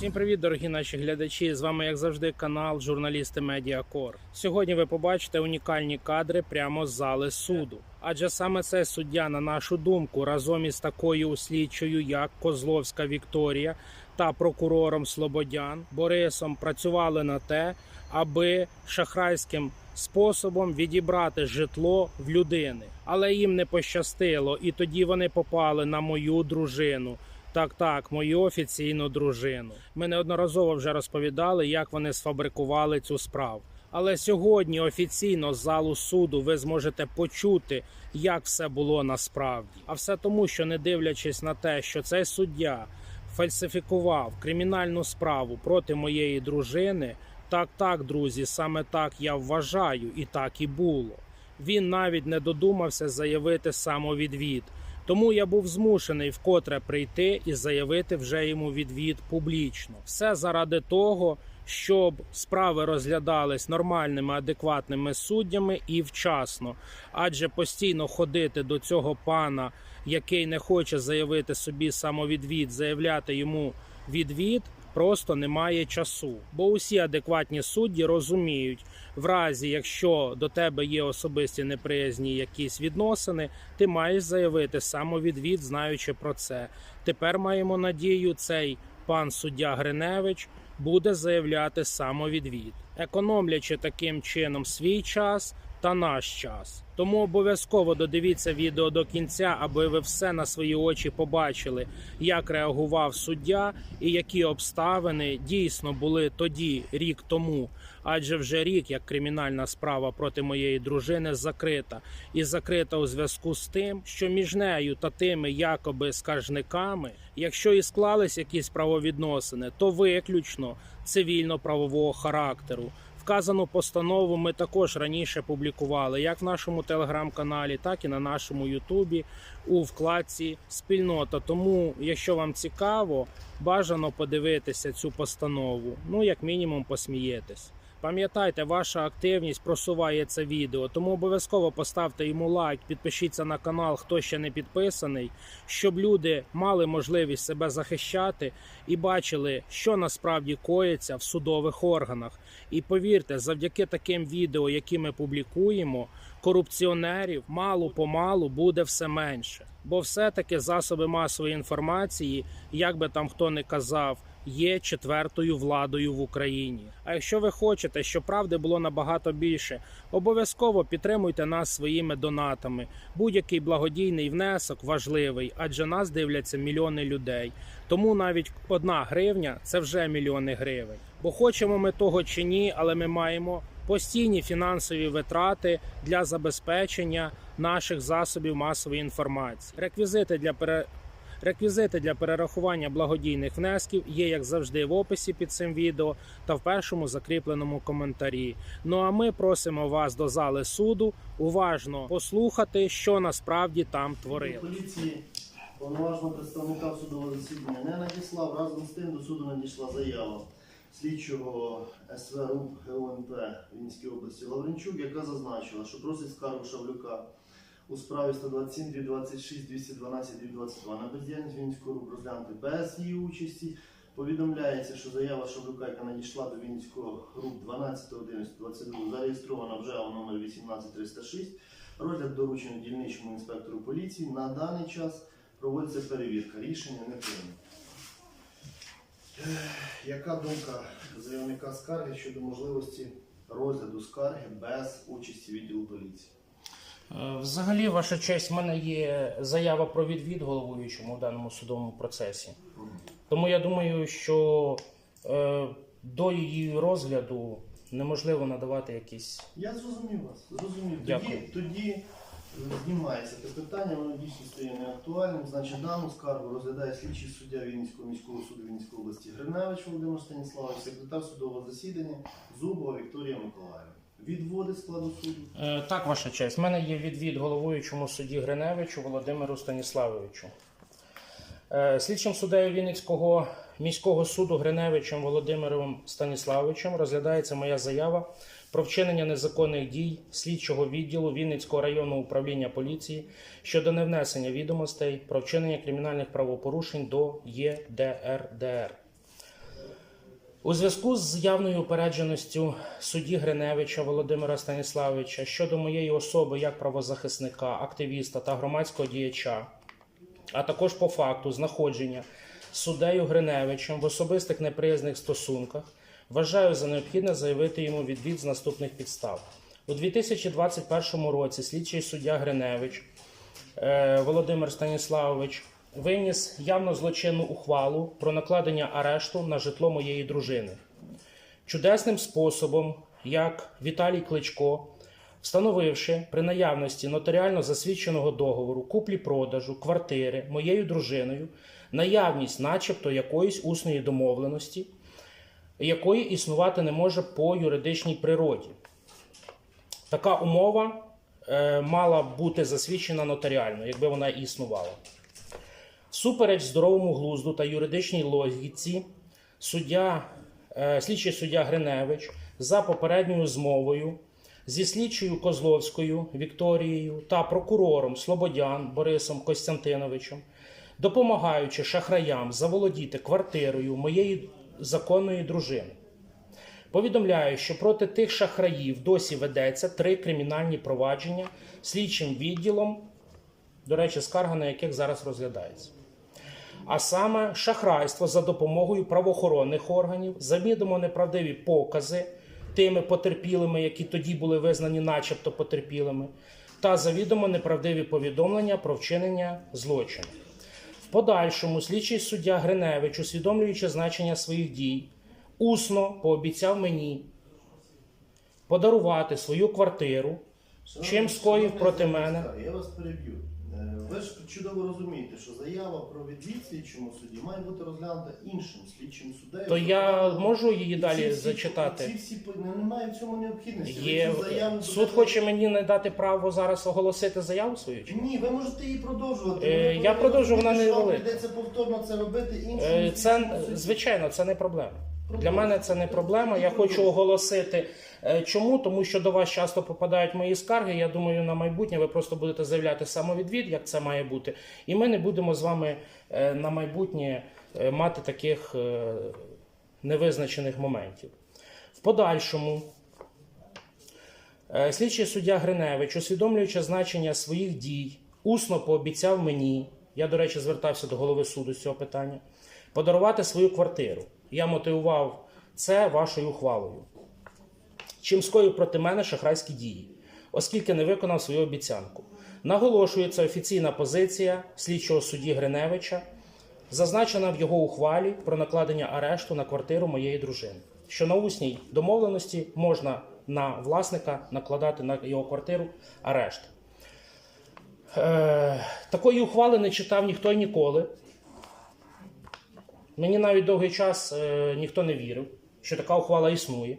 Всім привіт, дорогі наші глядачі! З вами, як завжди, канал Журналісти Медіакор. Сьогодні ви побачите унікальні кадри прямо з зали суду. Адже саме цей суддя, на нашу думку, разом із такою слідчою, як Козловська Вікторія та прокурором Слободян Борисом, працювали на те, аби шахрайським способом відібрати житло в людини. Але їм не пощастило, і тоді вони попали на мою дружину. Так, так, мою офіційну дружину. Ми неодноразово вже розповідали, як вони сфабрикували цю справу. Але сьогодні офіційно з залу суду ви зможете почути, як все було насправді. А все тому, що не дивлячись на те, що цей суддя фальсифікував кримінальну справу проти моєї дружини. Так, так, друзі, саме так я вважаю, і так і було. Він навіть не додумався заявити самовідвід. Тому я був змушений вкотре прийти і заявити вже йому відвід публічно. Все заради того, щоб справи розглядались нормальними, адекватними суддями і вчасно. Адже постійно ходити до цього пана, який не хоче заявити собі самовідвід, заявляти йому відвід. Просто немає часу, бо усі адекватні судді розуміють, в разі якщо до тебе є особисті неприязні якісь відносини, ти маєш заявити самовідвід, знаючи про це. Тепер маємо надію, цей пан суддя Гриневич буде заявляти самовідвід, економлячи таким чином свій час та наш час. Тому обов'язково додивіться відео до кінця, аби ви все на свої очі побачили, як реагував суддя і які обставини дійсно були тоді, рік тому. Адже вже рік як кримінальна справа проти моєї дружини закрита, і закрита у зв'язку з тим, що між нею та тими якоби скаржниками, якщо і склались якісь правовідносини, то виключно цивільно-правового характеру. Вказану постанову ми також раніше публікували як в нашому телеграм-каналі, так і на нашому Ютубі у вкладці Спільнота. Тому, якщо вам цікаво, бажано подивитися цю постанову. Ну, як мінімум, посмієтесь. Пам'ятайте, ваша активність просуває це відео, тому обов'язково поставте йому лайк, підпишіться на канал, хто ще не підписаний, щоб люди мали можливість себе захищати і бачили, що насправді коїться в судових органах. І повірте, завдяки таким відео, які ми публікуємо, корупціонерів мало помалу буде все менше. Бо все-таки засоби масової інформації, як би там хто не казав, є четвертою владою в Україні. А якщо ви хочете, щоб правди було набагато більше, обов'язково підтримуйте нас своїми донатами. Будь-який благодійний внесок важливий, адже нас дивляться мільйони людей. Тому навіть одна гривня це вже мільйони гривень. Бо хочемо ми того чи ні, але ми маємо постійні фінансові витрати для забезпечення наших засобів масової інформації. Реквізити для. Реквізити для перерахування благодійних внесків є, як завжди, в описі під цим відео та в першому закріпленому коментарі. Ну а ми просимо вас до зали суду уважно послухати, що насправді там творили. Поліції повноважного представника в судове засідання не надіслав. Разом з тим до суду надійшла заява слідчого СВРУ ГУНП Вінницької області Лавренчук, яка зазначила, що просить скаргу Шавлюка у справі 127, 226, 212, 222 на бездіяльність Вінницького РУП розглянути без її участі. Повідомляється, що заява Шавлюка, яка надійшла до Вінницького РУП 12.11.22, зареєстрована вже у номер 18306. Розгляд доручений дільничому інспектору поліції. На даний час проводиться перевірка. Рішення не прийнято. Яка думка заявника скарги щодо можливості розгляду скарги без участі відділу поліції? Е, Взагалі, ваша честь, в мене є заява про відвід головуючому в даному судовому процесі. Тому я думаю, що е, до її розгляду неможливо надавати якісь. Я зрозумів вас. Зрозумів. Тоді, Дякую. тоді е, знімається це питання, воно дійсно стає неактуальним. Значить, дану скаргу розглядає слідчий суддя Вінницького міського суду Вінницької області Гриневич Володимир Станіславович, секретар судового засідання Зубова Вікторія Миколаївна. Відводи складу суду. Е, Так, ваша честь, в мене є відвід головуючому судді Гриневичу Володимиру Станіславовичу. Е, Слідчим суддею Вінницького міського суду Гриневичем Володимиром Станіславовичем розглядається моя заява про вчинення незаконних дій слідчого відділу Вінницького районного управління поліції щодо невнесення відомостей про вчинення кримінальних правопорушень до ЄДРДР. У зв'язку з явною упередженістю судді Гриневича Володимира Станіславовича щодо моєї особи як правозахисника, активіста та громадського діяча, а також по факту знаходження суддею Гриневичем в особистих неприязних стосунках, вважаю за необхідне заявити йому відвід з наступних підстав. У 2021 році слідчий суддя Гриневич е, Володимир Станіславович виніс явно злочинну ухвалу про накладення арешту на житло моєї дружини. Чудесним способом, як Віталій Кличко, встановивши при наявності нотаріально засвідченого договору куплі-продажу квартири моєю дружиною, наявність, начебто, якоїсь усної домовленості, якої існувати не може по юридичній природі. Така умова е, мала бути засвідчена нотаріально, якби вона існувала. Супереч здоровому глузду та юридичній логіці, суддя, е, слідчий суддя Гриневич за попередньою змовою зі слідчою Козловською Вікторією та прокурором Слободян Борисом Костянтиновичем, допомагаючи шахраям заволодіти квартирою моєї законної дружини. Повідомляю, що проти тих шахраїв досі ведеться три кримінальні провадження слідчим відділом, до речі, скарга на яких зараз розглядається. А саме шахрайство за допомогою правоохоронних органів, завідомо неправдиві покази тими потерпілими, які тоді були визнані, начебто потерпілими, та завідомо неправдиві повідомлення про вчинення злочину. В подальшому слідчий суддя Гриневич, усвідомлюючи значення своїх дій, усно пообіцяв мені подарувати свою квартиру. Чим скоїв проти мене? Я вас переб'ю. Е, Ви ж чудово розумієте, що заява про відвід слідчому суді має бути розглянута іншим слідчим суддею. То я можу її далі всі- зачитати. Ці всі не- немає в цьому необхідності. Ви Є цю заяву суд хоче мені не дати право зараз оголосити заяву свою. чи? Ні, ви можете її продовжувати. Е, я продовжу, вона не велика. Прийдеться повторно це робити іншим. Е, Це звичайно, це не проблема. Для мене це не проблема. Я хочу оголосити. Е, Чому? Тому що до вас часто попадають мої скарги. Я думаю, на майбутнє ви просто будете заявляти самовідвід, як це має бути. І ми не будемо з вами е, на майбутнє е, мати таких невизначених моментів. В подальшому Слідчий суддя Гриневич, усвідомлюючи значення своїх дій, усно пообіцяв мені, я, до речі, звертався до голови суду з цього питання, подарувати свою квартиру. Я мотивував це вашою ухвалою. Чим скоїв проти мене шахрайські дії, оскільки не виконав свою обіцянку. Наголошується офіційна позиція слідчого судді Гриневича, зазначена в його ухвалі про накладення арешту на квартиру моєї дружини, що на усній домовленості можна на власника накладати на його квартиру арешт. Е, такої ухвали не читав ніхто ніколи. Мені навіть довгий час е, ніхто не вірив, що така ухвала існує.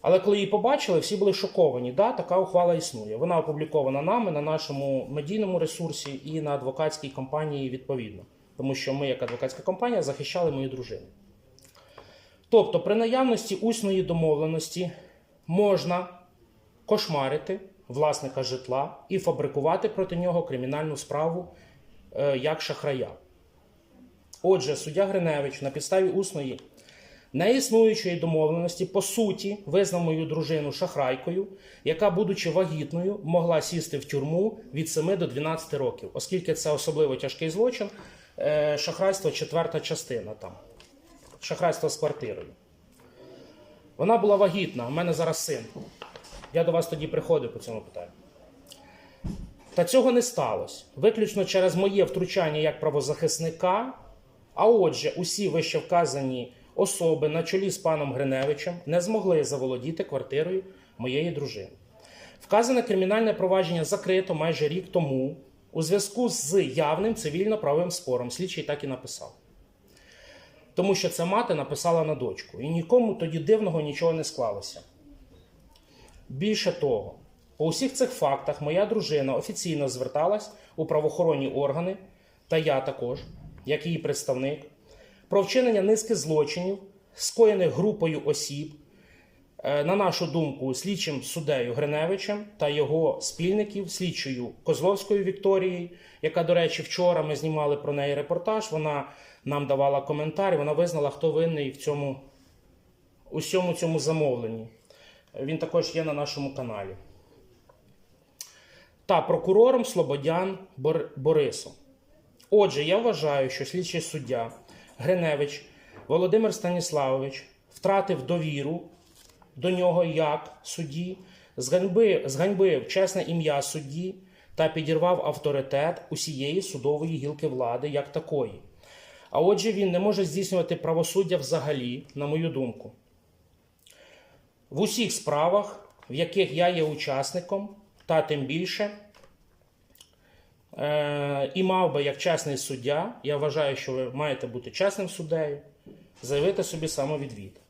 Але коли її побачили, всі були шоковані. Да, така ухвала існує. Вона опублікована нами на нашому медійному ресурсі і на адвокатській компанії відповідно. Тому що ми, як адвокатська компанія, захищали мою дружину. Тобто, при наявності усної домовленості можна кошмарити власника житла і фабрикувати проти нього кримінальну справу е, як шахрая. Отже, суддя Гриневич на підставі усної неіснуючої домовленості, по суті, визнав мою дружину шахрайкою, яка, будучи вагітною, могла сісти в тюрму від 7 до 12 років, оскільки це особливо тяжкий злочин, е, шахрайство четверта частина там, шахрайство з квартирою. Вона була вагітна, у мене зараз син. Я до вас тоді приходив по цьому питанню. Та цього не сталося. Виключно через моє втручання як правозахисника. А отже, усі вище вказані особи на чолі з паном Гриневичем не змогли заволодіти квартирою моєї дружини. Вказане кримінальне провадження закрито майже рік тому у зв'язку з явним цивільно-правовим спором. Слідчий так і написав. Тому що це мати написала на дочку. І нікому тоді дивного нічого не склалося. Більше того, по усіх цих фактах моя дружина офіційно зверталась у правоохоронні органи, та я також, як її представник, про вчинення низки злочинів, скоєних групою осіб, е, на нашу думку, слідчим суддею Гриневичем та його спільників, слідчою Козловською Вікторією, яка, до речі, вчора ми знімали про неї репортаж. Вона нам давала коментар, вона визнала, хто винний в цьому усьому цьому замовленні. Він також є на нашому каналі. Та прокурором Слободян Бор- Борисом. Отже, я вважаю, що слідчий суддя Гриневич Володимир Станіславович втратив довіру до нього як судді, зганьбив, зганьбив чесне ім'я судді та підірвав авторитет усієї судової гілки влади як такої. А отже, він не може здійснювати правосуддя взагалі, на мою думку. В усіх справах, в яких я є учасником, та тим більше, і мав би як чесний суддя, я вважаю, що ви маєте бути чесним суддею, заявити собі самовідвід.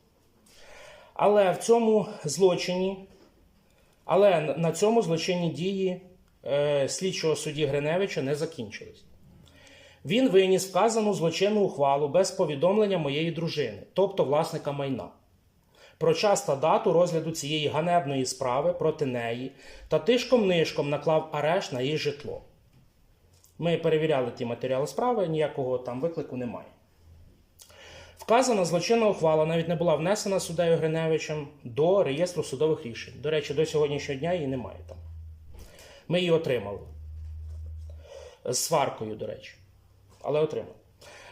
Але в цьому злочині, але на цьому злочинні дії е, слідчого судді Гриневича не закінчились. Він виніс вказану злочинну ухвалу без повідомлення моєї дружини, тобто власника майна, про час та дату розгляду цієї ганебної справи проти неї та тишком-нишком наклав арешт на її житло. Ми перевіряли ті матеріали справи, ніякого там виклику немає. Вказана злочинна ухвала навіть не була внесена суддею Гриневичем до реєстру судових рішень. До речі, до сьогоднішнього дня її немає там. Ми її отримали. З сваркою, до речі. Але отримали.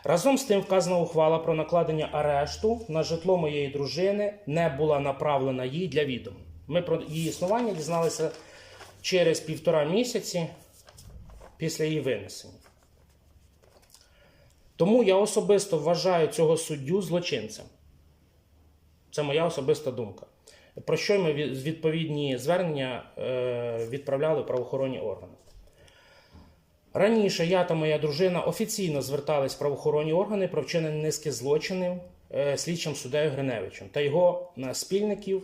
Разом з тим, вказана ухвала про накладення арешту на житло моєї дружини не була направлена їй для відома. Ми про її існування дізналися через півтора місяці після її винесення. Тому я особисто вважаю цього суддю злочинцем. Це моя особиста думка. Про що ми відповідні звернення е, відправляли правоохоронні органи. Раніше я та моя дружина офіційно звертались в правоохоронні органи про вчинення низки злочинів е, слідчим суддею Гриневичем та його е, спільників,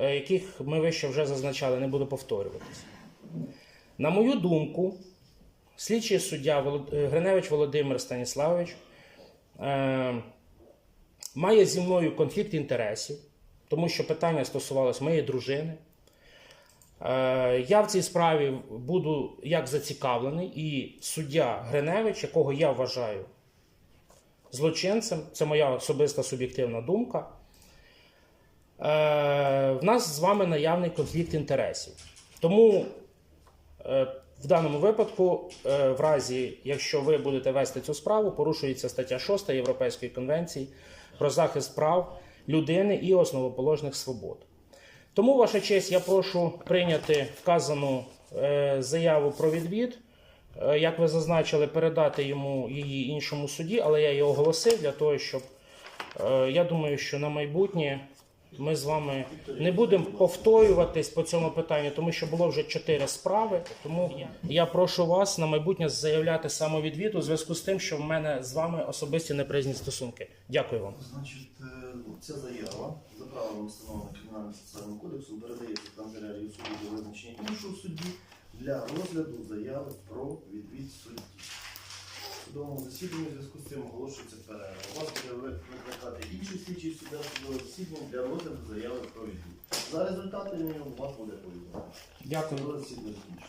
яких ми вище вже зазначали, не буду повторюватися. На мою думку, слідчий суддя е, Гриневич Володимир Станіславович е, має зі мною конфлікт інтересів, тому що питання стосувалося моєї дружини. Е, Я в цій справі буду як зацікавлений, і суддя Гриневич, якого я вважаю злочинцем, це моя особиста суб'єктивна думка. В нас з вами наявний конфлікт інтересів. Тому в даному випадку, е, в разі, якщо ви будете вести цю справу, порушується стаття 6 Європейської конвенції про захист прав людини і основоположних свобод. Тому, ваша честь, я прошу прийняти вказану е, заяву про відвід. Е, як ви зазначили, передати йому її іншому суді, але я її оголосив для того, щоб я думаю, що на майбутнє ми з вами не будемо повторюватись по цьому питанню, тому що було вже чотири справи. Тому я прошу вас на майбутнє заявляти самовідвід у зв'язку з тим, що в мене з вами особисті неприязні стосунки. Дякую вам. Значить, е, ця заява за правилами встановлених кримінальним процесуальним кодексом передається канцелярію суду для визначення іншого судді для розгляду заяви про відвід судді. Судовому засіданні в зв'язку з цим оголошується перерва. У вас буде ви- викликати інший слідчий суддя судового засідання для розгляду заяви про відвід. За результатами у вас буде повідомлення. Дякую. Судове засідання закінчено.